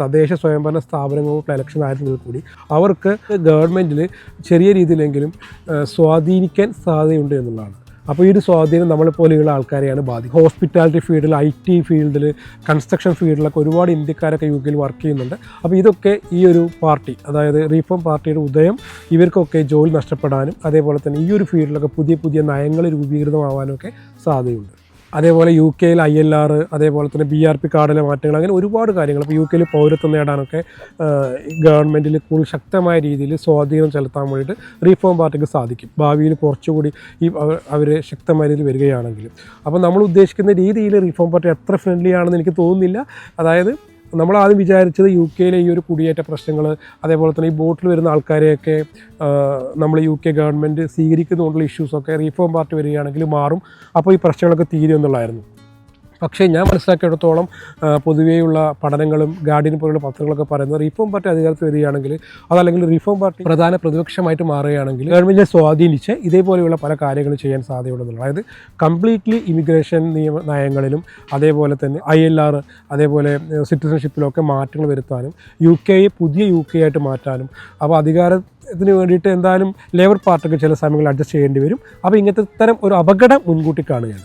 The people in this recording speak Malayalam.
തദ്ദേശ സ്വയംഭരണ സ്ഥാപനങ്ങളുടെ ഇലക്ഷൻ ആയിരുന്നെങ്കിൽ കൂടി അവർക്ക് ഗവൺമെന്റിൽ ചെറിയ രീതിയിലെങ്കിലും സ്വാധീനിക്കാൻ സാധ്യതയുണ്ട് എന്നുള്ളതാണ്. അപ്പോൾ ഈ ഒരു സ്വാധീനം നമ്മളെ പോലെയുള്ള ആൾക്കാരെയാണ് ബാധിക്കുക ഹോസ്പിറ്റാലിറ്റി ഫീൽഡിൽ ഐ ടി ഫീൽഡിൽ കൺസ്ട്രക്ഷൻ ഫീൽഡിലൊക്കെ ഒരുപാട് ഇന്ത്യക്കാരൊക്കെ യു കെയിൽ വർക്ക് ചെയ്യുന്നുണ്ട്. അപ്പോൾ ഇതൊക്കെ ഈ ഒരു പാർട്ടി അതായത് റീഫോം പാർട്ടിയുടെ ഉദയം ഇവർക്കൊക്കെ ജോലി നഷ്ടപ്പെടാനും അതേപോലെ തന്നെ ഈ ഒരു ഫീൽഡിലൊക്കെ പുതിയ പുതിയ നയങ്ങൾ രൂപീകൃതമാവാനും ഒക്കെ സാധ്യതയുണ്ട്. അതേപോലെ യു കെയിൽ ഐ എൽ ആർ അതേപോലെ തന്നെ ബി ആർ പി കാർഡിലെ മാറ്റങ്ങൾ അങ്ങനെ ഒരുപാട് കാര്യങ്ങൾ. ഇപ്പോൾ യു കെയിൽ പൗരത്വം നേടാനൊക്കെ ഗവൺമെന്റിൽ കൂടുതൽ ശക്തമായ രീതിയിൽ സ്വാധീനം ചെലുത്താൻ വേണ്ടിയിട്ട് റീഫോം പാർട്ടിക്ക് സാധിക്കും. ഭാവിയിൽ കുറച്ചുകൂടി ഈ അവർ ശക്തമായ രീതിയിൽ വരികയാണെങ്കിൽ അപ്പോൾ നമ്മൾ ഉദ്ദേശിക്കുന്ന രീതിയിൽ റീഫോം പാർട്ടി എത്ര ഫ്രണ്ട്ലി ആണെന്ന് എനിക്ക് തോന്നുന്നില്ല. അതായത് നമ്മൾ ആദ്യം വിചാരിച്ചത് യു കെയിലെ ഈ ഒരു കുടിയേറ്റ പ്രശ്നങ്ങൾ അതേപോലെ തന്നെ ഈ ബോട്ടിൽ വരുന്ന ആൾക്കാരെയൊക്കെ നമ്മൾ യു കെ ഗവൺമെന്റ് സ്വീകരിക്കുന്നതുകൊണ്ടുള്ള ഇഷ്യൂസൊക്കെ റീഫോം പാർട്ടി വരികയാണെങ്കിൽ മാറും. അപ്പോൾ ഈ പ്രശ്നങ്ങളൊക്കെ തീരും എന്നുള്ളതായിരുന്നു. പക്ഷേ ഞാൻ മനസ്സിലാക്കിയിടത്തോളം പൊതുവേയുള്ള പഠനങ്ങളും ഗാർഡിയൻ പോലുള്ള പത്രങ്ങളൊക്കെ പറയുന്നത് റിഫോം പാർട്ടി അധികാരത്തിൽ വരികയാണെങ്കിൽ അതല്ലെങ്കിൽ റിഫോം പാർട്ടി പ്രധാന പ്രതിപക്ഷമായിട്ട് മാറുകയാണെങ്കിൽ ഗവൺമെന്റിനെ സ്വാധീനിച്ച് ഇതേപോലെയുള്ള പല കാര്യങ്ങളും ചെയ്യാൻ സാധ്യതയുണ്ടെന്നുള്ളത് അതായത് കംപ്ലീറ്റ്ലി ഇമിഗ്രേഷൻ നിയമ നയങ്ങളിലും അതേപോലെ തന്നെ ഐ എൽ ആർ അതേപോലെ സിറ്റിസൺഷിപ്പിലൊക്കെ മാറ്റങ്ങൾ വരുത്താനും യു കെയെ പുതിയ യു കെ ആയിട്ട് മാറ്റാനും അപ്പോൾ അധികാര ഇതിന് വേണ്ടിയിട്ട് എന്തായാലും ലേബർ പാർട്ടിക്ക് ചില സമയങ്ങളിൽ അഡ്ജസ്റ്റ് ചെയ്യേണ്ടി വരും. അപ്പോൾ ഇങ്ങനത്തെ തരം ഒരു അപകടം മുൻകൂട്ടി കാണുകയാണ്.